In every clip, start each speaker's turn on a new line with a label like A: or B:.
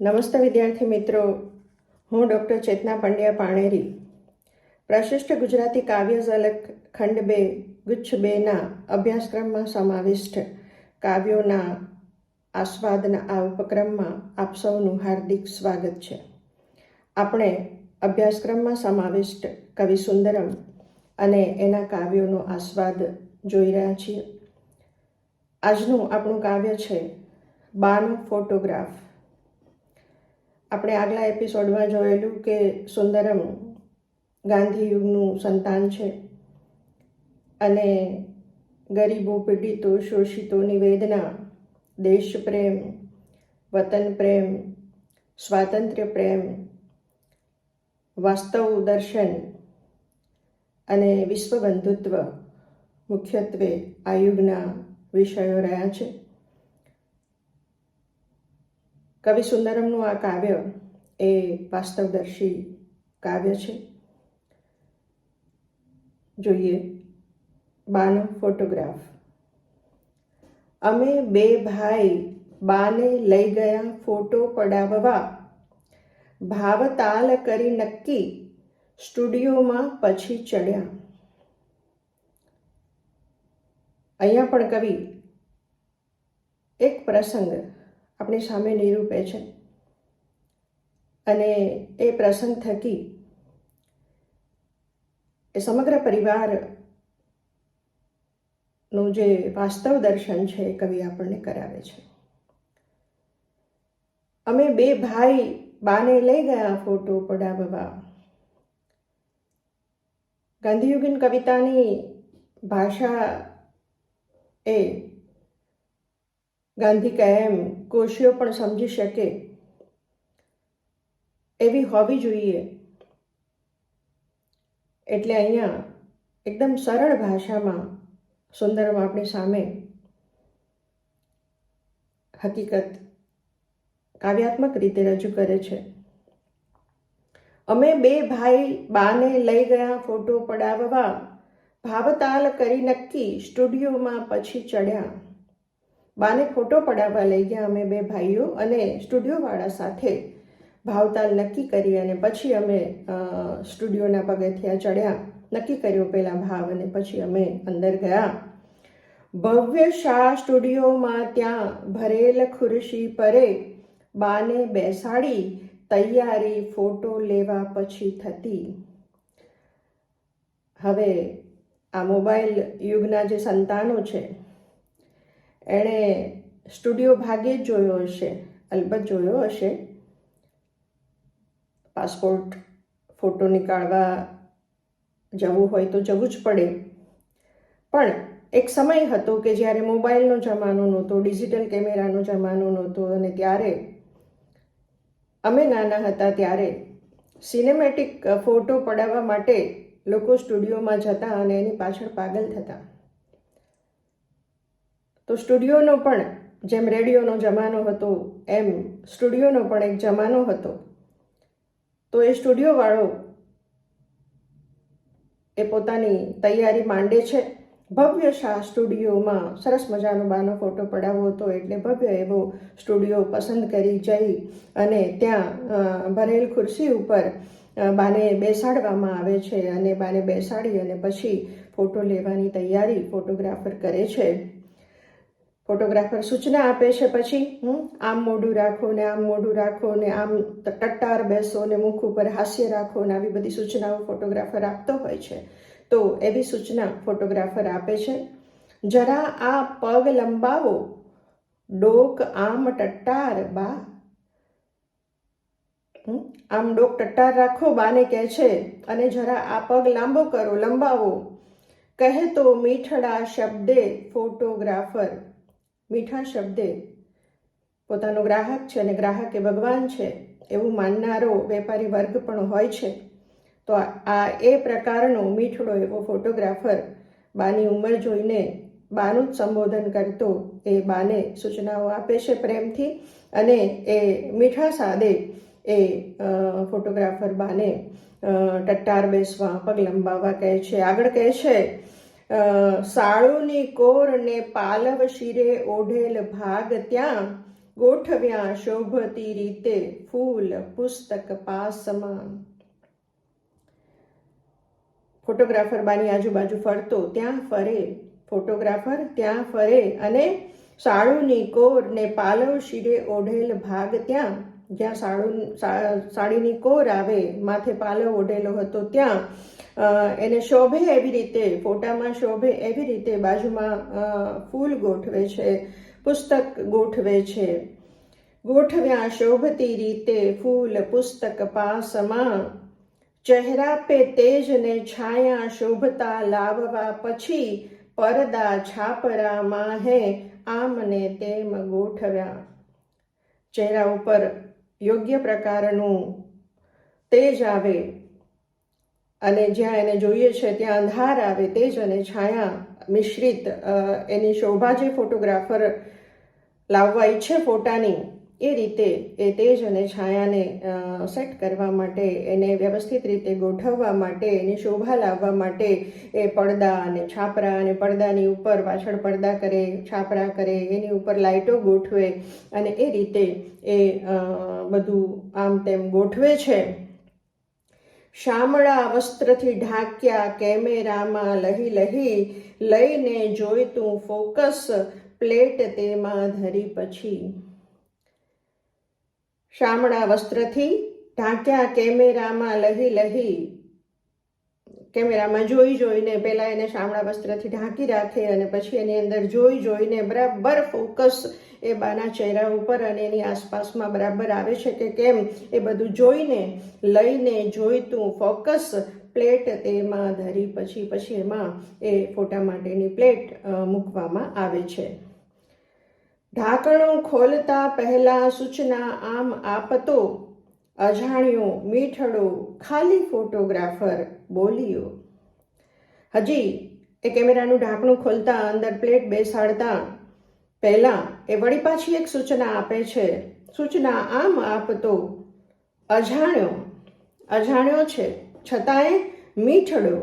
A: નમસ્તે વિદ્યાર્થી મિત્રો. હું ડૉક્ટર ચેતના પંડ્યા પાણેરી. પ્રશિષ્ટ ગુજરાતી કાવ્ય ઝલક ખંડ બે ગુચ્છ બેના અભ્યાસક્રમમાં સમાવિષ્ટ કાવ્યોના આસ્વાદના આ ઉપક્રમમાં આપ સૌનું હાર્દિક સ્વાગત છે. આપણે અભ્યાસક્રમમાં સમાવિષ્ટ કવિ સુંદરમ અને એના કાવ્યોનો આસ્વાદ જોઈ રહ્યા છીએ. આજનું આપણું કાવ્ય છે, બાનો ફોટોગ્રાફ. આપણે આગલા એપિસોડમાં જોયેલું કે સુંદરમ ગાંધી યુગનું સંતાન છે અને ગરીબો, પીડિતો, શોષિતોની વેદના દેશ પ્રેમ વતન પ્રેમ સ્વાતંત્ર્ય પ્રેમ વાસ્તવ દર્શન અને વિશ્વ બંધુત્વ મુખ્યત્વે આ યુગના વિષયો રહ્યા છે. કવિ સુંદરમનું આ કાવ્ય એ વાસ્તવદર્શી કાવ્ય છે. જોઈએ, બાનો ફોટોગ્રાફ. અમે બે ભાઈ બાને લઈ ગયા ફોટો પડાવવા. ભાવતાલ કરી નક્કી સ્ટુડિયોમાં પછી ચડ્યા. અહીંયા પણ કવિ, એક પ્રસંગ આપણી સામે નિરૂપે છે. અને એ પ્રસંગ થકી એ સમગ્ર પરિવારનું જે વાસ્તવ દર્શન છે એ કવિ આપણને કરાવે છે. અમે બે ભાઈ બાને લઈ ગયા ફોટો પડાવવા. ગાંધીયુગીન કવિતાની ભાષા એ ગાંધી કહે એમ કોશીઓ પણ સમજી શકે એવી હોવી જોઈએ. એટલે અહીંયા એકદમ સરળ ભાષામાં, સુંદરમ આપણી સામે હકીકત કાવ્યાત્મક રીતે રજૂ કરે છે. અમે બે ભાઈ બાને લઈ ગયા ફોટો પડાવવા, ભાવતાલ કરી નક્કી સ્ટુડિયોમાં પછી ચડ્યા. બાને ફોટો પડાવવા લઈ ગયા અમે બે ભાઈઓ અને સ્ટુડિયોવાળા સાથે ભાવતાલ નક્કી કરી અને પછી અમે સ્ટુડિયોના પગથિયા ચડ્યા. નક્કી કર્યો પહેલાં ભાવ અને પછી અમે અંદર ગયા. ભવ્ય શાહ સ્ટુડિયોમાં ત્યાં ભરેલ ખુરશી પરે બાને બેસાડી, તૈયારી, ફોટો લેવા પછી થતી. હવે આ મોબાઈલ યુગના જે સંતાનો છે એણે સ્ટુડિયો ભાગ્યે જ જોયો હશે, અલબત્ત જોયો હશે. પાસપોર્ટ ફોટો નીકાળવા જવું હોય તો જવું જ પડે. પણ એક સમય હતો કે જ્યારે મોબાઈલનો જમાનો નહોતો, ડિજિટલ કેમેરાનો જમાનો નહોતો અને ત્યારે અમે નાના હતા ત્યારે સિનેમેટિક ફોટો પડાવવા માટે લોકો સ્ટુડિયોમાં જતા અને એની પાછળ પાગલ થતા. તો સ્ટુડિયોનો પણ જેમ રેડિયોનો જમાનો હતો, એમ સ્ટુડિયોનો પણ એક જમાનો હતો. તો એ સ્ટુડિયોવાળો એ પોતાની તૈયારી માંડે છે. ભવ્ય શાહ સ્ટુડિયોમાં સરસ મજાનો બાનો ફોટો પડાવવો હતો એટલે ભવ્ય એવો સ્ટુડિયો પસંદ કરી જઈ અને ત્યાં ભરેલ ખુરશી ઉપર બાને બેસાડવામાં આવે છે અને બાને બેસાડી અને પછી ફોટો લેવાની તૈયારી ફોટોગ્રાફર કરે છે. ફોટોગ્રાફર સૂચના આપે છે પછી આમ મોઢું રાખો ને આમ મોઢું રાખો ને આમ ટટ્ટાર બેસો ને મુખ ઉપર હાસ્ય રાખો ને આવી બધી સૂચનાઓ ફોટોગ્રાફર આપતો હોય છે. તો એવી સૂચના ફોટોગ્રાફર આપે છે, જરા આ પગ લંબાવો, ડોક આમ ટટ્ટાર બા. આમ ડોક ટટ્ટાર રાખો બાને કહે છે, અને જરા આ પગ લાંબો કરો, લંબાવો. કહે તો મીઠડા શબ્દે ફોટોગ્રાફર મીઠા શબ્દે પોતાનો ગ્રાહક છે અને ગ્રાહક એ ભગવાન છે એવું માનનારો વેપારી વર્ગ પણ હોય છે, તો આ એ પ્રકારનો મીઠડો એવો ફોટોગ્રાફર બાની ઉંમર જોઈને બાનું જ સંબોધન કરતો એ બાને સૂચનાઓ આપે છે પ્રેમથી અને એ મીઠા સાદે એ ફોટોગ્રાફર બાને ટટ્ટાર બેસવા, પગ લંબાવવા કહે છે, આગળ કહે છે સાળુની કોર ને પાલવ શિરે ઓઢેલ ભાગ ત્યાં ગોઠવ્યા શોભતી રીતે ફૂલ પુસ્તક પાસમાં. ફોટોગ્રાફર બાની આજુબાજુ ફરતો, ત્યાં ફરે. ફોટોગ્રાફર ત્યાં ફરે અને સાળુની કોર ને પાલવ શિરે ઓઢેલ ભાગ ત્યાં જ્યાં સાડુ, સા- સાડીની કોર આવે, માથે પાલો ઓઢેલો હતો ત્યાં એને શોભે એવી રીતે, ફોટામાં શોભે એવી રીતે બાજુમાં ફૂલ ગોઠવે છે, પુસ્તક ગોઠવે છે. ગોઠવ્યા શોભતી રીતે ફૂલ પુસ્તક પાસમાં, ચહેરા પે તેજને છાયા શોભતા લાવવા પછી પરદા છાપરામાં હે આમ ને તેમ ગોઠવ્યા. ચહેરા ઉપર યોગ્ય પ્રકારનું તેજ આવે અને જ્યાં એને જોઈએ છે, ત્યાં અંધાર આવે, તેજ અને છાયા મિશ્રિત એની શોભા જે ફોટોગ્રાફર લાવવા ઈચ્છે ફોટાની એ રીતે એ તેજ અને છાયાને સેટ કરવા માટે, એને વ્યવસ્થિત રીતે ગોઠવવા માટે, એની શોભા લાવવા માટે એ પડદા અને છાપરા અને પડદાની ઉપર પાછળ પડદા કરે, છાપરા કરે, એની ઉપર લાઇટો ગોઠવે અને એ રીતે એ બધું આમ તેમ ગોઠવે છે. શામળા વસ્ત્રથી ઢાંક્યા, કેમેરામાં લહી લહી લઈને જોઈતું ફોકસ પ્લેટ તેમાં ધરી પછી શામળા વસ્ત્રથી ઢાંક્યા કેમેરામાં લહી લહી, કેમેરામાં જોઈ જોઈને પહેલાં એને શામળા વસ્ત્રથી ઢાંકી રાખે અને પછી એની અંદર જોઈ જોઈને બરાબર ફોકસ એ બાના ચહેરા ઉપર અને એની આસપાસમાં બરાબર આવે છે કે કેમ એ બધું જોઈને લઈને જોઈતું ફોકસ પ્લેટ તેમાં ધરી, પછી પછી એમાં એ ફોટા માટેની પ્લેટ મૂકવામાં આવે છે. ઢાંકણું ખોલતા પહેલા સૂચના આમ આપતો, અજાણ્યો મીઠડો ખાલી ફોટોગ્રાફર બોલ્યો, હજી એ કેમેરાનું ઢાંકણું ખોલતા અંદર પ્લેટ બેસાડતા પહેલા એ વળી પાછી એક સૂચના આપે છે. સૂચના આમ આપતો, અજાણ્યો અજાણ્યો છે. છતાંય મીઠડો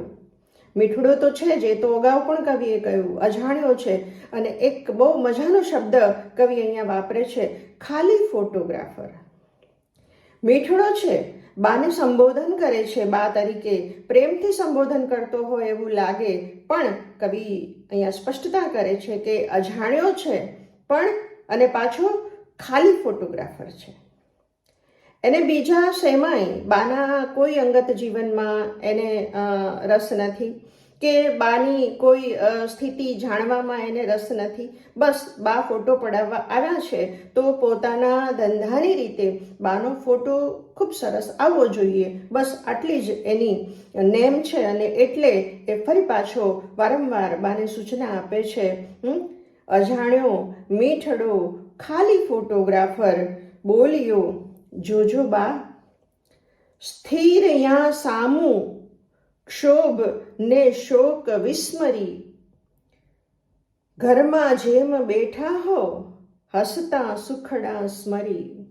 A: મીઠડો તો છે જ, એ તો અગાઉ પણ કવિએ કહ્યું, અજાણ્યો છે. અને એક બહુ મજાનો શબ્દ કવિ અહીંયા વાપરે છે, ખાલી ફોટોગ્રાફર. મીઠડો છે, બાને સંબોધન કરે છે, બા તરીકે પ્રેમથી સંબોધન કરતો હોય એવું લાગે, પણ કવિ અહીંયા સ્પષ્ટતા કરે છે કે અજાણ્યો છે, પણ અને પાછો ખાલી ફોટોગ્રાફર છે. એને બીજા શેમાંય બાના કોઈ અંગત જીવનમાં એને રસ નથી કે બાની કોઈ સ્થિતિ જાણવામાં એને રસ નથી બસ બા ફોટો પડાવવા આવ્યા છે તો પોતાના ધંધાની રીતે બાનો ફોટો ખૂબ સરસ આવવો જોઈએ બસ આટલી જ એની નેમ છે અને એટલે એ ફરી પાછો વારંવાર બાને સૂચના આપે છે? અજાણ્યો, મીઠડો, ખાલી ફોટોગ્રાફર, બોલ્યો જોજો બા. સ્થિર યા સામું ક્ષોભ ને શોક વિસ્મરી. ઘરમાં જેમ બેઠા હો, હસતા સુખડા સ્મરી.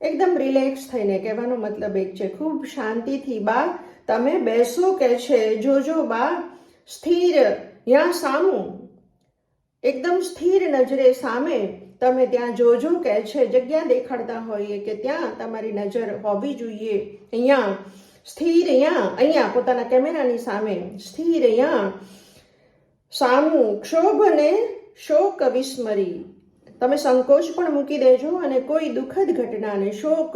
A: એકદમ રિલેક્સ થઈને કહેવાનો મતલબ એક છે, ખૂબ શાંતિથી બા, તમે બેસો કે છે, જોજો બા. સ્થિર યા સામું. એકદમ સ્થિર નજરે સામે તમે ત્યાં જોજો કે છે, જગ્યા દેખાડતા હોઈએ કે ત્યાં તમારી નજર હોવી જોઈએ. અહીંયા સ્થિર અહીંયા અહીંયા પોતાના કેમેરાની સામે સ્થિર અહીંયા. સામું ક્ષોભ અને શોક વિસ્મરી. તમે સંકોચ પણ મૂકી દેજો અને કોઈ દુઃખદ ઘટનાને શોક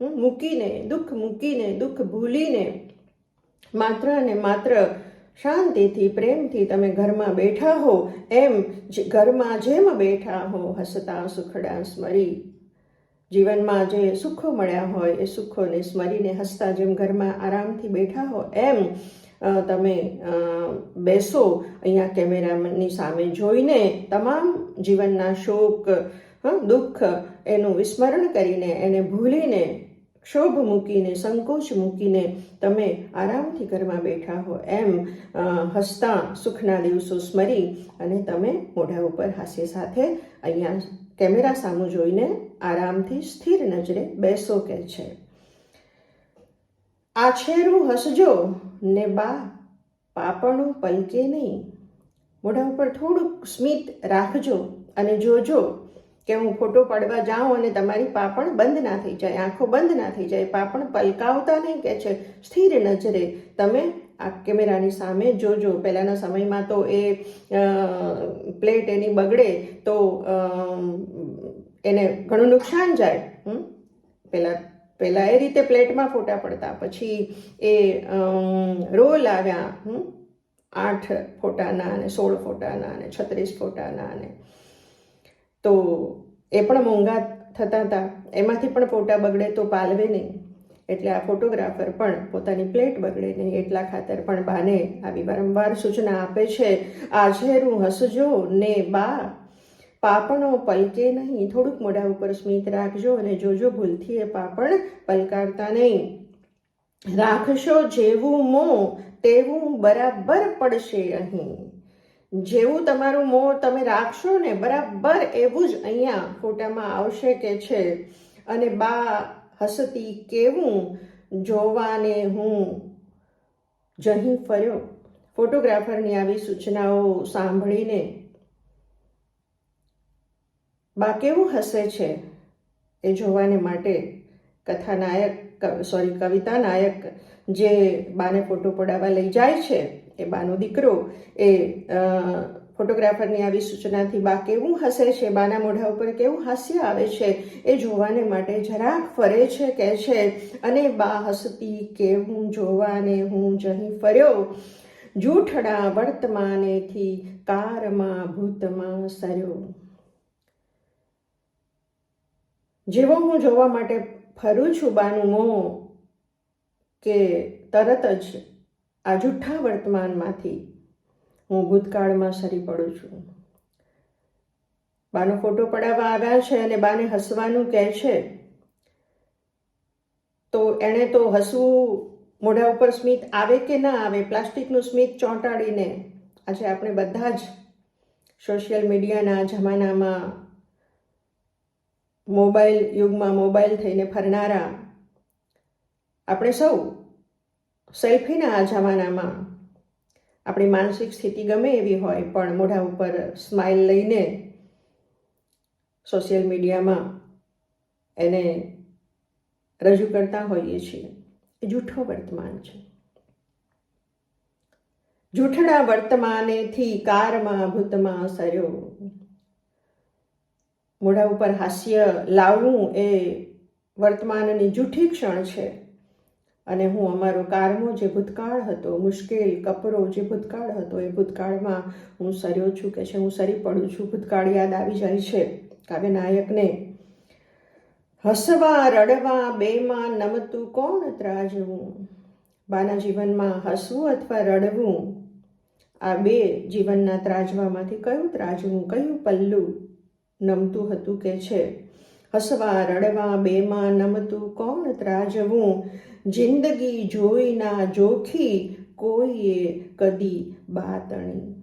A: મૂકીને, દુઃખ મૂકીને, દુઃખ ભૂલીને, માત્ર અને માત્ર શાંતિથી, પ્રેમથી તમે ઘરમાં બેઠા હો. એમ ઘરમાં જેમ બેઠા હો, હસતા, સુખડા, સ્મરી. જીવનમાં જે સુખો મળ્યા હોય, એ સુખોને, સ્મરીને હસતા જેમ ઘરમાં આરામથી બેઠા હો. એમ તમે બેસો અહીંયા કેમેરાની સામે જોઈને તમામ જીવનના શોક દુઃખ એનું વિસ્મરણ કરીને એને ભૂલીને ક્ષોભ મૂકીને, સંકોચ મૂકીને તમે આરામથી ઘરમાં બેઠા હો એમ હસતા સુખના દિવસો સ્મરી અને તમે મોઢા ઉપર હાસ્ય સાથે અહીંયા કેમેરા સામું જોઈને આરામથી સ્થિર નજરે બેસો કે છે. આછેરું હસજો, ને બા, પાપણું પલકે નહીં. મોઢા ઉપર થોડુંક સ્મિત રાખજો અને જોજો કે હું ફોટો પાડવા જાઉં અને તમારી પાપણ બંધ ના થઈ જાય, આંખો બંધ ના થઈ જાય પાપણ પલકાવતા નહીં, કે છે, સ્થિર નજરે. તમે આ કેમેરાની સામે જોજો. પહેલાંના સમયમાં તો એ પ્લેટ એની બગડે તો એને ઘણું નુકસાન જાય? પહેલાં પહેલાં એ રીતે પ્લેટમાં ફોટા પડતા. પછી એ રોલ આવ્યા? આઠ ફોટાના અને સોળ ફોટાના અને છત્રીસ ફોટાના અને તો એ પણ મોંઘા થતા હતા. એમાંથી પણ ફોટા બગડે તો પાલવે નહીં. એટલે આ ફોટોગ્રાફર પણ પોતાની પ્લેટ બગડે નહીં. એટલા ખાતર પણ બાને આવી વારંવાર સૂચના આપે છે આઝેરું હસજો ને બા. પાપણો પલકે નહીં. થોડુંક મોઢા ઉપર સ્મિત રાખજો અને જોજો ભૂલથી એ પાપણ પલકારતા નહીં. રાખશો જેવું મોં, તેવું બરાબર પડશે અહીં. જેવું તમારું મોં તમે રાખશો ને, બરાબર એવું જ અહીંયા ફોટામાં આવશે કે છે. અને બા હસતી કેવું જોવાને હું જહી ફર્યો. ફોટોગ્રાફરની આવી સૂચનાઓ સાંભળીને બા કેવું હસે છે એ જોવાને માટે? કથાનાયક સોરી કવિતા નાયક જે બાને ફોટો પડાવવા લઈ જાય છે એ બાનો દીકરો એ ફોટોગ્રાફરની આવી સૂચનાથી બા કેવું હસે છે, બાના મોઢા ઉપર કેવું હાસ્ય આવે છે, એ જોવાને માટે જરાક ફરે છે કે છે, અને બા હસતી કેવું જોવાને હું જહીં ફર્યો? જૂઠડા વર્તમાનેથી કારમાં ભૂતમાં સર્યો. જેવો હું જોવા માટે ફરું છું બાનું મોં કે તરત જ આ જૂઠા વર્તમાનમાંથી હું ભૂતકાળમાં સરી પડું છું. બાનો ફોટો પડાવવા આવ્યા છે અને બાને હસવાનું કહે છે, તો એણે તો હસવું મોઢા ઉપર સ્મિત આવે કે ના આવે, પ્લાસ્ટિકનું સ્મિત ચોંટાડીને આજે આપણે બધા જ સોશિયલ મીડિયાના જમાનામાં મોબાઈલ યુગમાં મોબાઈલ થઈને ફરનારા આપણે સૌ સેલ્ફીના આ જમાનામાં આપણી માનસિક સ્થિતિ ગમે એવી હોય, પણ મોઢા ઉપર સ્માઇલ લઈને સોશિયલ મીડિયામાં એને રજૂ કરતા હોઈએ છીએ. એ જૂઠો વર્તમાન છે. જૂઠના વર્તમાનેથી કારમાં, ભૂતમાં સર્યો. મોઢા ઉપર હાસ્ય લાવવું એ વર્તમાનની જૂઠી ક્ષણ છે. અને હું અમારો કારમો જે ભૂતકાળ હતો, મુશ્કેલ કપરો જે ભૂતકાળ હતો, એ ભૂતકાળમાં હું સર્યો છું કે છે, હું સરી પડું છું. ભૂતકાળ યાદ આવી જાય છે કાવ્ય નાયકને. હસવા રડવા બેમાં નમતું કોણ ત્રાજવું? બાના જીવનમાં હસવું અથવા રડવું? આ બે જીવનના ત્રાજવામાંથી કયું ત્રાજવું, કયું પલ્લું નમતું હતું કે છે? હસવા, રડવા, બેમાં નમતું કોણ ત્રાજવું? જિંદગી જોઈના જોખી કોઈએ કદી બાતણી?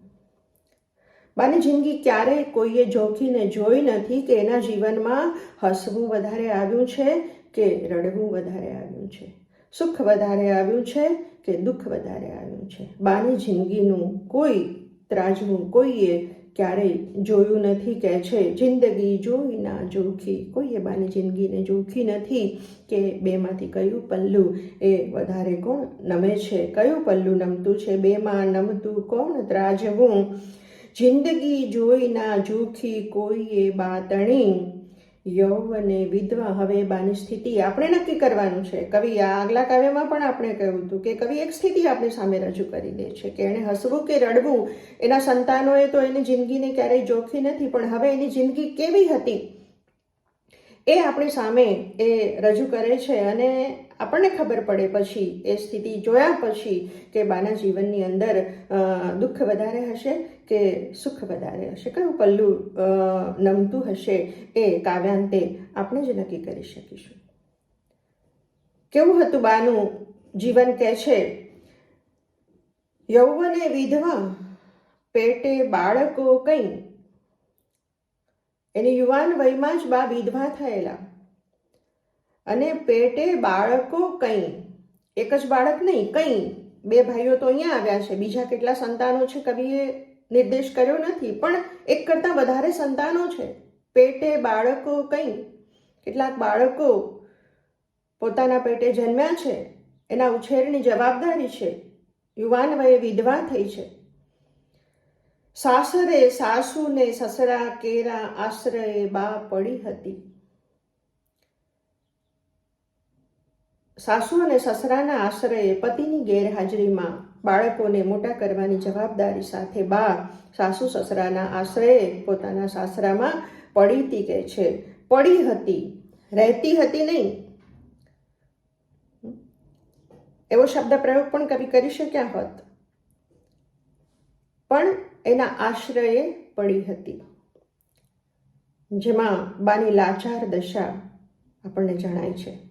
A: બાની જિંદગી ક્યારેય કોઈએ જોખીને જોઈ નથી કે એના જીવનમાં હસવું વધારે આવ્યું છે કે રડવું વધારે આવ્યું છે? સુખ વધારે આવ્યું છે કે દુઃખ વધારે આવ્યું છે? બાની જિંદગીનું કોઈ ત્રાજવું કોઈએ ક્યારેય જોયું નથી કે છે, જિંદગી જોઈ ના જોખી. કોઈએ બાની જિંદગીને જોખી નથી કે બેમાંથી કયું પલ્લું એ વધારે કોણ નમે છે? કયું પલ્લું નમતું છે? બેમાં નમતું કોણ ત્રાજવું? જિંદગી જોઈ ના જોખી કોઈએ બાતણી યૌવને વિધવા હવે બાની સ્થિતિ આપણે નક્કી કરવાનું છે. કવિ આ આગલા કાવ્યમાં પણ આપણે કહ્યું હતું કે કવિ એક સ્થિતિ આપણી સામે રજૂ કરી દે છે કે એણે હસવું કે રડવું એના સંતાનોએ તો એની જિંદગીને ક્યારેય જોખી નથી, પણ હવે એની જિંદગી કેવી હતી એ આપણી સામે એ રજૂ કરે છે અને આપણને ખબર પડે પછી, એ સ્થિતિ જોયા પછી કે બાના જીવનની અંદર દુઃખ વધારે હશે કે સુખ વધારે હશે. કયું પલ્લું નમતું હશે એ કાવ્યાંતે આપણે જ નક્કી કરી શકીશું. કેવું હતું બાનું જીવન કે છે? યૌવને વિધવા પેટે બાળકો કંઈ? એની યુવાન વયમાં જ બા વિધવા થયેલા. અને પેટે બાળકો કંઈ? એક જ બાળક નહીં, કંઈ? બે ભાઈઓ તો અહીંયા આવ્યા છે, બીજા કેટલા સંતાનો છે કવિએ? નિર્દેશ કર્યો નથી, પણ એક કરતાં વધારે સંતાનો છે. પેટે બાળકો કંઈ? કેટલાક બાળકો પોતાના પેટે જન્મ્યા છે, એના ઉછેરની જવાબદારી છે. યુવાન વયે વિધવા થઈ છે. સાસરે સાસુને સસરા કેરા આશ્રયે બા પડી હતી. સાસુ અને સસરાના આશ્રયે પતિની ગેરહાજરીમાં બાળકોને મોટા કરવાની જવાબદારી સાથે બા, સાસુ સસરાના આશ્રયે પોતાના સાસરામાં પડીતી કે છે. પડી હતી. રહેતી હતી નહીં. એવો શબ્દ પ્રયોગ પણ કવિ કરી શક્યા હોત. પણ એના આશ્રયે પડી હતી. જેમાં બાની લાચાર દશા આપણને જણાય છે.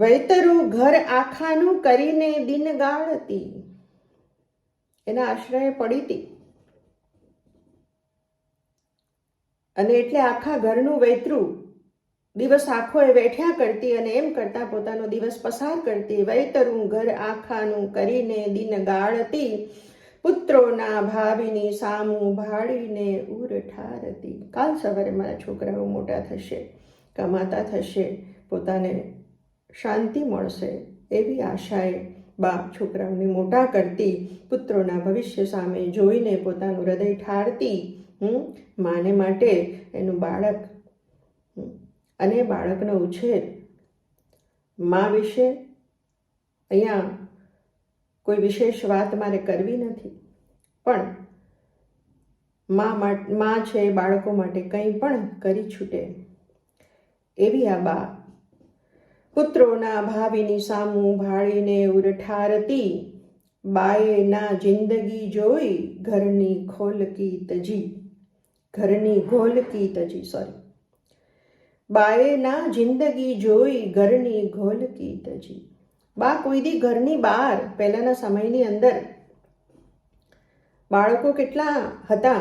A: વૈતરું ઘર આખાનું કરીને દિન ગાળતી. એના આશ્રયે પડી હતી અને એટલે આખા ઘરનું વૈતરું દિવસ આખો એ વેઠ્યા કરતી અને એમ કરતા પોતાનો દિવસ પસાર કરતી. વૈતરું ઘર આખાનું કરીને દિન ગાળતી. પુત્રોના ભાવિની સામું ભાળીને ઉર ઠારતી. કાલ સવારે મારા છોકરાઓ મોટા થશે કમાતા થશે, પોતાને શાંતિ મળશે એવી આશાએ બા છોકરાઓને મોટા કરતી પુત્રોના ભવિષ્ય સામે જોઈને પોતાનું હૃદય ઠારતી, હું માને માટે એનું બાળક અને બાળકનો ઉછેર, મા વિશે અહીંયા કોઈ વિશેષ વાત મારે કરવી નથી. પણ મા મા- છે બાળકો માટે કંઈ પણ કરી છૂટે. એવી આ બા પુત્રોના ભાવિની સામું ભાળીને ઉરઠારતી બાએ ના જિંદગી જોઈ ઘરની ખોલકી તજી. ઘરની ઘોલકી તજી સોરી બાએ ના જિંદગી જોઈ ઘરની ઘોલકી તજી. બા, કોઈ દી ઘરની બહાર, પહેલાના સમયની અંદર, બાળકો કેટલા હતા?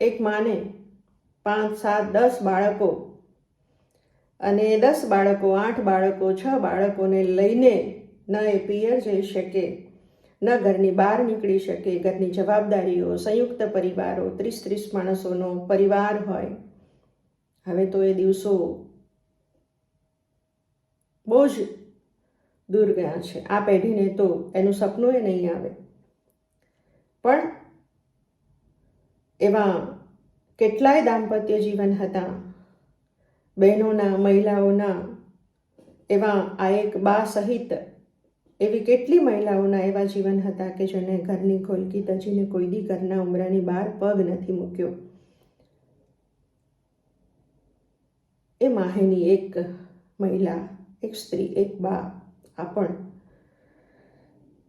A: એક માને પાંચ, સાત, દસ બાળકો અને દસ બાળકો, આઠ બાળકો, છ બાળકોને લઈને ન એ પિયર જઈ શકે, ન ઘરની બહાર નીકળી શકે, ઘરની જવાબદારીઓ, સંયુક્ત પરિવારો, ત્રીસ ત્રીસ માણસોનો પરિવાર હોય. હવે તો એ દિવસો બહુ જ દૂર ગયા છે. આ પેઢીને તો એનું સપનું એ નહીં આવે. પણ એવા કેટલાય દાંપત્ય જીવન હતા બહેનોના, મહિલાઓના એવા આ એક બા સહિત એવી કેટલી મહિલાઓના એવા જીવન હતા કે જેને ઘરની ખોલકી તજીને કોઈ દી ઘરના ઉમરાની બહાર પગ નથી મૂક્યો. એ માહેની એક મહિલા, એક સ્ત્રી, એક બા, આ પણ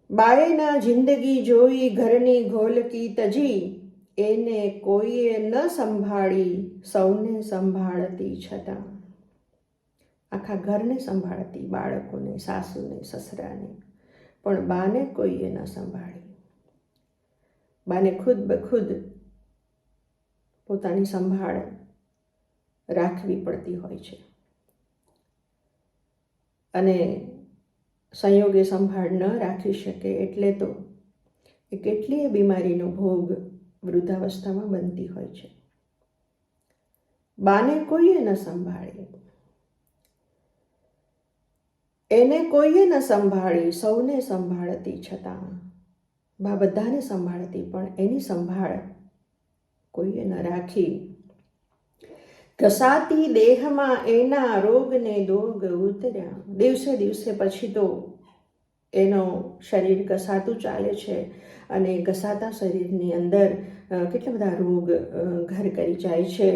A: બાએના જિંદગી જોઈ ઘરની ઘોલકી તજી એને કોઈએ ન સંભાળી સૌને સંભાળતી છતાં. આખા ઘરને સંભાળતી, બાળકોને, સાસુને, સસરાને. પણ બાને કોઈએ ન સંભાળી. બાને ખુદ બખુદ પોતાની સંભાળ રાખવી પડતી હોય છે. અને સંયોગે સંભાળ ન રાખી શકે એટલે તો એ કેટલીય બીમારીનો ભોગ વૃદ્ધાવસ્થામાં બનતી હોય છે. બાને કોઈએ ન સંભાળી એને કોઈએ ન સંભાળી સૌને સંભાળતી છતાં. બા બધાને સંભાળતી, પણ એની સંભાળ કોઈએ ન રાખી. ઘસાતી દેહમાં એના રોગને દોગ ઉતર્યા. દિવસે દિવસે પછી તો એનો શરીર ઘસાતું ચાલે છે. અને ઘસાતા શરીરની અંદર કેટલા બધા રોગ ઘર કરી જાય છે.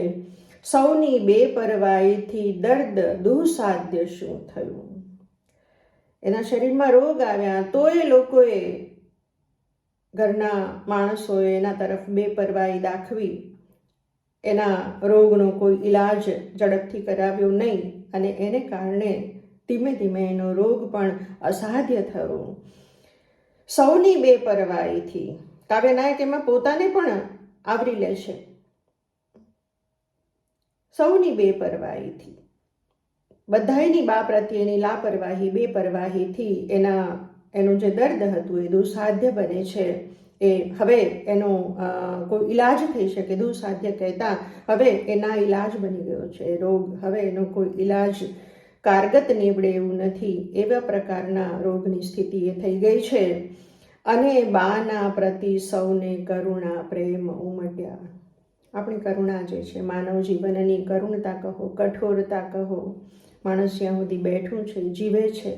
A: સૌની બેપરવાહીથી દર્દ દુઃસાધ્ય શું થયું? એના શરીરમાં રોગ આવ્યા તોય લોકોએ ઘરના માણસોએ એના તરફ બેપરવાહી દાખવી. એના રોગનો કોઈ ઈલાજ ઝડપથી કરાવ્યો નહીં અને એને કારણે ધીમે ધીમે એનો રોગ પણ અસાધ્ય થયો. સૌની બેપરવાહીથી કાવ્યનાયક એમાં પોતાને પણ આવરી લે છે. સૌની બેપરવાહીથી બધાયની બા પ્રત્યેની લાપરવાહી બેપરવાહીથી એના, એનું જે દર્દ હતું એ દુઃસાધ્ય બને છે. એ હવે એનો કોઈ ઈલાજ થઈ શકે દુઃસાધ્ય કહેતા હવે એના ઈલાજ બની ગયો છે. રોગ, હવે એનો કોઈ ઈલાજ કારગત નીવડે એવું નથી એવા પ્રકારના રોગની સ્થિતિ એ થઈ ગઈ છે. અને બાના પ્રતિ સૌને કરુણા, પ્રેમ ઉમટ્યા. આપણી કરુણા જે છે, માનવ જીવનની કરુણતા કહો, કઠોરતા કહો, માણસ જ્યાં સુધી બેઠું છે, જીવે છે,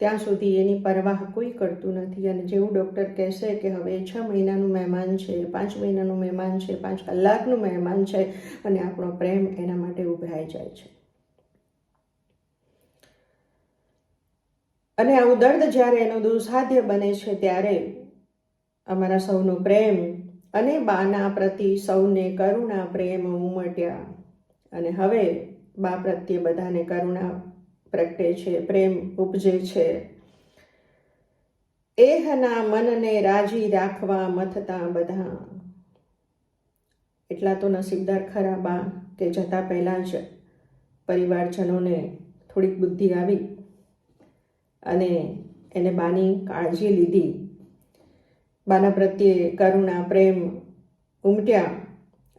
A: ત્યાં સુધી એની પરવાહ કોઈ કરતું નથી. અને જેવું ડૉક્ટર કહેશે કે હવે છ મહિનાનું મહેમાન છે, પાંચ મહિનાનું મહેમાન છે, પાંચ કલાકનું મહેમાન છે, અને આપણો પ્રેમ એના માટે ઉભરાઈ જાય છે. અને આવું દર્દ જ્યારે એનો દુઃસાધ્ય બને છે ત્યારે અમારા સૌનો પ્રેમ અને બાના પ્રતિ સૌને કરુણા પ્રેમ ઉમટ્યા. અને હવે બા પ્રત્યે બધાને કરુણા પ્રગટે છે, પ્રેમ ઉપજે છે. એહના મનને રાજી રાખવા મથતા બધા. એટલા તો નસીબદાર ખરા બા કે જતા પહેલાં જ પરિવારજનોને થોડીક બુદ્ધિ આવી. અને એને બાની કાળજી લીધી. બાના પ્રત્યે કરુણા, પ્રેમ ઉમટ્યા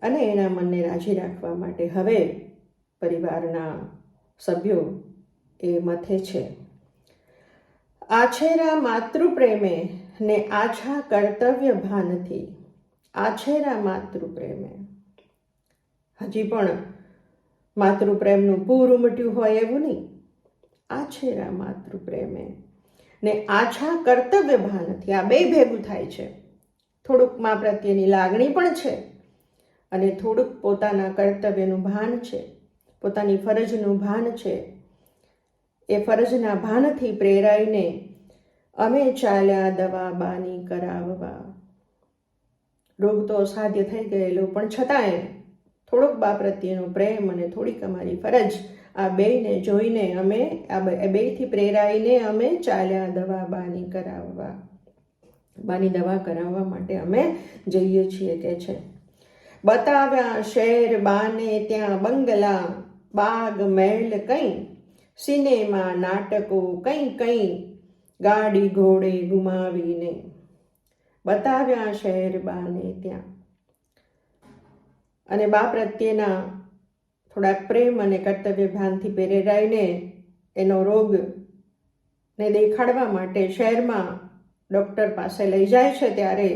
A: અને એના મનને રાજી રાખવા માટે હવે પરિવારના સભ્યો એ મથે છે. આછેરા માતૃપ્રેમે ને આછા કર્તવ્ય ભાનથી. આછેરા માતૃપ્રેમે. હજી પણ માતૃપ્રેમનું પૂર ઉમટ્યું હોય એવું નહીં. આછેરા માતૃ પ્રેમે. ને આછા કર્તવ્ય ભાનથી આ બે ભેગું થાય છે. થોડુંક મા પ્રત્યેની લાગણી પણ છે અને થોડુંક પોતાના કર્તવ્યનું ભાન છે. પોતાની ફરજનું ભાન છે. એ ફરજના ભાનથી પ્રેરાઈને અમે ચાલ્યા દવા બાની કરાવવા. રોગ તો અસાધ્ય થઈ ગયેલો, પણ છતાંય થોડોક બા પ્રત્યેનો પ્રેમ અને થોડીક અમારી ફરજ આ બેયને જોઈને અમે આ બેયથી પ્રેરાઈને અમે ચાલ્યા દવા બાની કરાવવા બાની દવા કરાવવા માટે અમે જઈએ છીએ કે છે. બતાવ્યા શહેર બાને ત્યાં બંગલા, બાગ, મહેલ કંઈ? સિનેમા, નાટકો કંઈ કંઈ? ગાડી ઘોડે ગુમાવીને. બતાવ્યા શહેર બાને ત્યાં. અને બા પ્રત્યેના થોડાક પ્રેમ અને કર્તવ્ય ભાનથી પ્રેરાઈને એનો રોગ ને દેખાડવા માટે શહેરમાં ડૉક્ટર પાસે લઈ જાય છે ત્યારે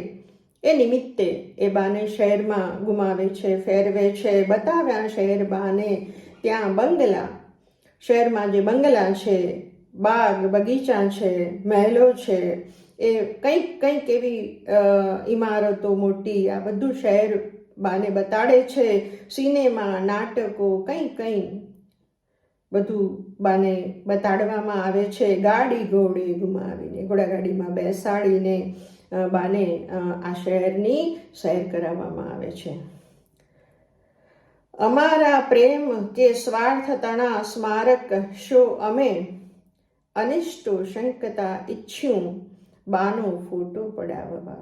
A: એ નિમિત્તે એ બાને શહેરમાં ગુમાવે છે, ફેરવે છે બતાવ્યા શહેર બાને ત્યાં બંગલા. શહેરમાં જે બંગલા છે, બાગ, બગીચા છે, મહેલો છે, એ કંઈક કંઈક એવી ઇમારતો મોટી, આ બધું શહેર બાને બતાડે છે, સિનેમા, નાટકો, કંઈ કંઈ. બધું બાને બતાડવામાં આવે છે, ગાડી ઘોડી ગુમાવીને, ઘોડાગાડીમાં બેસાડીને બાને આ શહેરની સૈર કરાવવામાં આવે છે. અમારા પ્રેમ કે સ્વાર્થ તણા સ્મારક શો અમે અનિષ્ટો શંકતા ઈચ્છ્યું, બાનો ફોટો પડાવવા.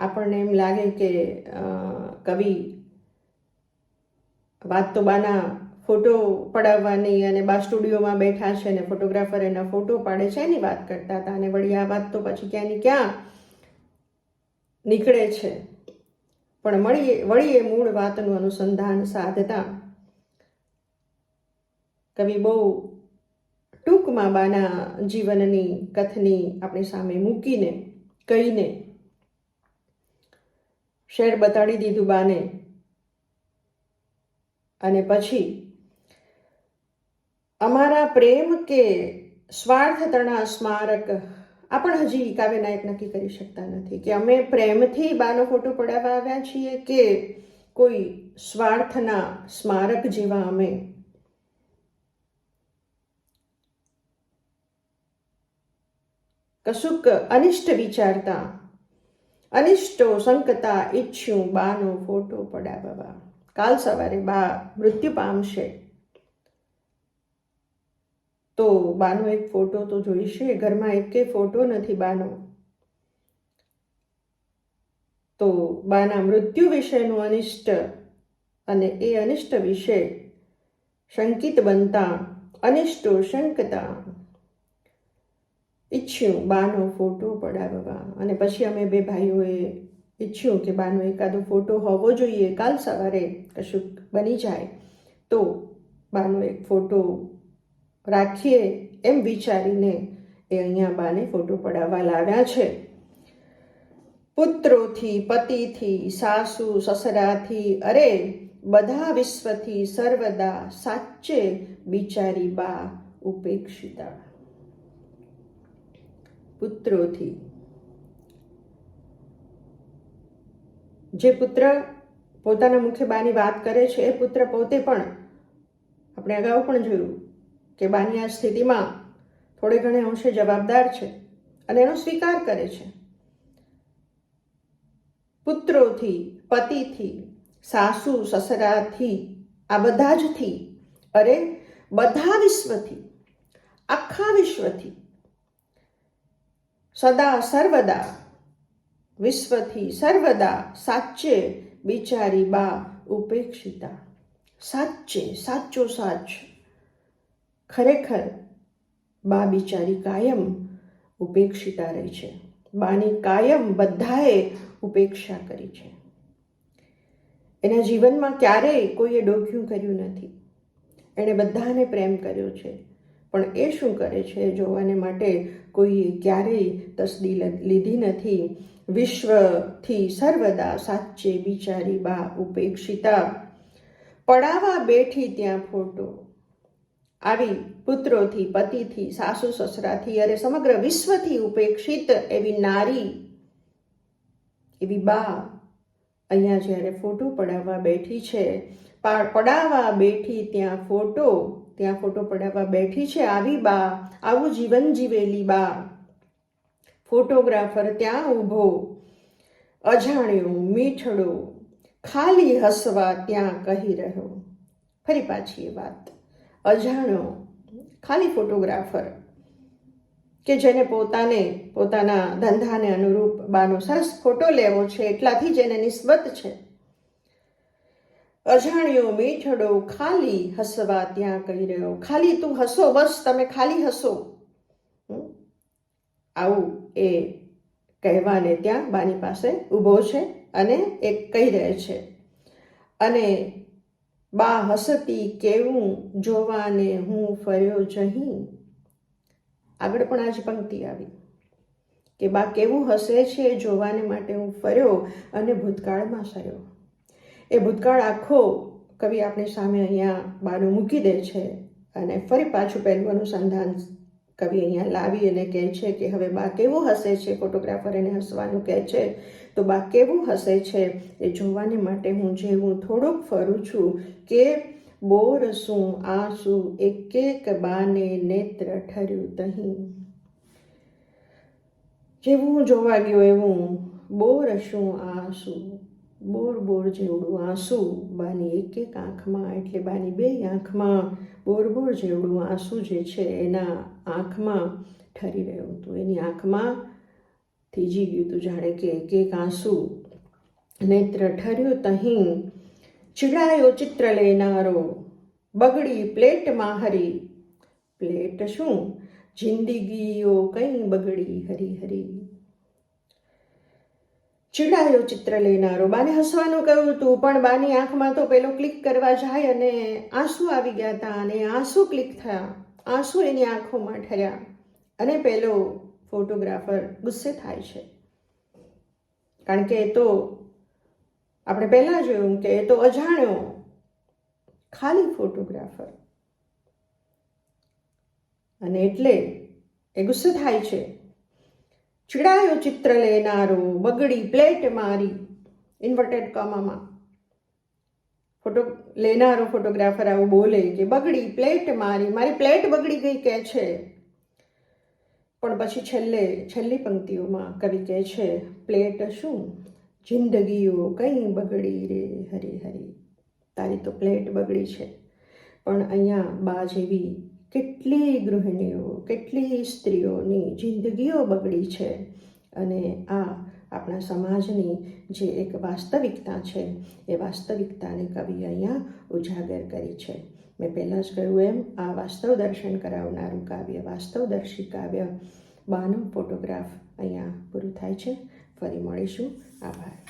A: આપણને એમ લાગે કે કવિ વાત તો બાના ફોટો પડાવવાની અને બા સ્ટુડિયોમાં બેઠા છે ને ફોટોગ્રાફર એના ફોટો પાડે છે એની વાત કરતા હતા અને વળી આ વાત તો પછી ક્યાંની ક્યાં નીકળે છે. પણ મળીએ વળી એ મૂળ વાતનું અનુસંધાન સાધતા કવિ બહુ ટૂંકમાં બાના જીવનની કથની આપણી સામે મૂકીને, કહીને શેર બતાડી દીધું બાને. અને પછી, અમારા પ્રેમ કે સ્વાર્થ તણા સ્મારક આ પણ હજી કાવ્ય નાયક નક્કી કરી શકતા નથી. કે અમે પ્રેમથી બાનો ફોટો પડાવવા આવ્યા છીએ કે કોઈ સ્વાર્થના સ્મારક જેવા અમે. કશુંક અનિષ્ટ વિચારતા અનિષ્ટો સંકતા ઈચ્છ્યું બાનો ફોટો પડાવવા. કાલ સવારે બા મૃત્યુ પામશે. તો બાનો એક ફોટો તો જોઈશે, ઘરમાં એકે ફોટો નથી બાનો. તો બાના મૃત્યુ વિશેનું અનિષ્ટ અને એ અનિષ્ટ વિશે શંકિત બનતા, અનિષ્ટો શંકતા ઈચ્છ્યું બાનો ફોટો પડાવવા. અને પછી અમે બે ભાઈઓએ ઈચ્છ્યું કે બાનો એકાદો ફોટો હોવો જોઈએ, કાલ સવારે કશુંક બની જાય, તો બાનો એક ફોટો રાખીએ એમ વિચારીને એ અહીંયા બાને ફોટો પડાવવા લાવ્યા છે. પુત્રોથી, પતિથી, સાસુ, સસરાથી, અરે બધા વિશ્વથી સર્વદા સાચે બિચારી બા ઉપેક્ષિતા. પુત્રોથી. જે પુત્ર પોતાના મુખ્ય બાની વાત કરે છે, એ પુત્ર પોતે પણ આપણે અગાઉ પણ જોયું કે બાની આ સ્થિતિમાં થોડે ઘણે અંશે જવાબદાર છે અને એનો સ્વીકાર કરે છે. પુત્રોથી, પતિથી, સાસુ, સસરાથી, આ બધા જથી અરે, બધા વિશ્વથી, આખા વિશ્વથી સદા સર્વદા, વિશ્વથી સર્વદા, સાચે બિચારી બા ઉપેક્ષિતા. સાચે, સાચો સાચ, ખરેખર બા બિચારી કાયમ ઉપેક્ષિતા રહી છે. બાની કાયમ બધાએ ઉપેક્ષા કરી છે. એના જીવનમાં ક્યારેય કોઈએ ડોક્યું કર્યું નથી. એણે બધાને પ્રેમ કર્યો છે. પણ એ શું કરે છે જોવાને માટે કોઈએ ક્યારેય તસદી લીધી નથી. વિશ્વથી સર્વદા સાચે બિચારી બા ઉપેક્ષિતા. પડાવા બેઠી ત્યાં ફોટો. આવી પુત્રોથી, પતિથી, સાસુ સસરાથી, અરે સમગ્ર વિશ્વથી ઉપેક્ષિત એવી નારી, એવી બા અહીંયા જ્યારે ફોટો પડાવવા બેઠી છે પડાવવા બેઠી ત્યાં ફોટો ત્યાં ફોટો પડાવવા બેઠી છે આવી બા, આવું જીવન જીવેલી બા. ફોટોગ્રાફર ત્યાં ઊભો, અજાણ્યો, મીઠડો, ખાલી હસવા ત્યાં કહી રહ્યો. ફરી પાછી એ વાત. અજાણ્યો, ખાલી ફોટોગ્રાફર, કે જેને પોતાને, પોતાના ધંધાને અનુરૂપ બાનો સરસ ફોટો લેવો છે, એટલાથી જ એને નિસ્બત છે. અજાણ્યો મેઠડો ખાલી હસવા ત્યાં કહી રહ્યો, ખાલી તું હસો, બસ તમે ખાલી હસો. આવું એ કહેવાને ત્યાં બાની પાસે ઊભો છે અને એ કહી રહે છે. અને બા હસતી કેવું જોવાને હું ફર્યો જહી. આગળ પણ આજ પંક્તિ આવી કે બા કેવું હસે છે જોવાને માટે હું ફર્યો અને ભૂતકાળમાં સર્યો એ ભૂતકાળ આખો કવિ આપણી સામે અહીંયા બાનું મૂકી દે છે અને ફરી પાછું પહેલું અનુસંધાન કવિ અહીંયા લાવી અને કહે છે કે હવે બા કેવું હસે છે? ફોટોગ્રાફર એને હસવાનું કહે છે. તો બા કેવું હસે છે? એ જોવાને માટે હું જેવું થોડુંક ફરું છું કે બોર શું આંસુ એક એક બાને નેત્ર ઠર્યું તહીં. જેવું હું જોવા ગયો એવું, બોર શું આંસુ બોર બોર જેવડું આંસુ, બાની એક એક આંખમાં, એટલે બાની બે આંખમાં બોર બોર જેવડું આંસુ જે છે એના આંખમાં ઠરી રહ્યું હતું. એની આંખમાં થીજી ગયું હતું જાણે કે એક એક આંસુ. નેત્ર ઠર્યું તહીં, ચીડાયો ચિત્ર લેનારો, બગડી પ્લેટમાં હરી પ્લેટ શું? જિંદગીઓ કંઈ બગડી હરી હરી. ચીડાયો ચિત્ર લેનારો. બાને હસવાનું કહ્યું હતું પણ બાની આંખમાં તો પેલો ક્લિક કરવા જાય અને આંસુ આવી ગયા હતા અને આંસુ ક્લિક થયા. આંસુ એની આંખોમાં ઠર્યા અને પેલો ફોટોગ્રાફર ગુસ્સે થાય છે. કારણ કે એ તો આપણે પહેલાં જોયું કે એ તો અજાણ્યો, ખાલી ફોટોગ્રાફર. અને એટલે એ ગુસ્સે થાય છે. ચીડાયો ચિત્ર લેનારો, બગડી પ્લેટ મારી ઇન્વર્ટેડ કોમામાં ફોટો, લેનારો ફોટોગ્રાફર આવું બોલે કે, બગડી પ્લેટ મારી મારી પ્લેટ બગડી ગઈ, કે છે. પણ પછી છેલ્લે, છેલ્લી પંક્તિઓમાં કવિ કહે છે, પ્લેટ શું? જિંદગીઓ કંઈ બગડી રે? હરી હરી. તારી તો પ્લેટ બગડી છે. પણ અહીંયા બા જેવી કેટલી ગૃહિણીઓ, કેટલી સ્ત્રીઓની જિંદગીઓ બગડી છે અને આ આપણા સમાજની જે એક વાસ્તવિકતા છે, એ વાસ્તવિકતાને કવિ અહીંયા ઉજાગર કરી છે. મેં પહેલાં જ કહ્યું એમ, આ વાસ્તવ દર્શન કરાવનારું કાવ્ય વાસ્તવદર્શી કાવ્ય, બાનો ફોટોગ્રાફ અહીંયા પૂરું થાય છે. ફરી મળીશું. આભાર.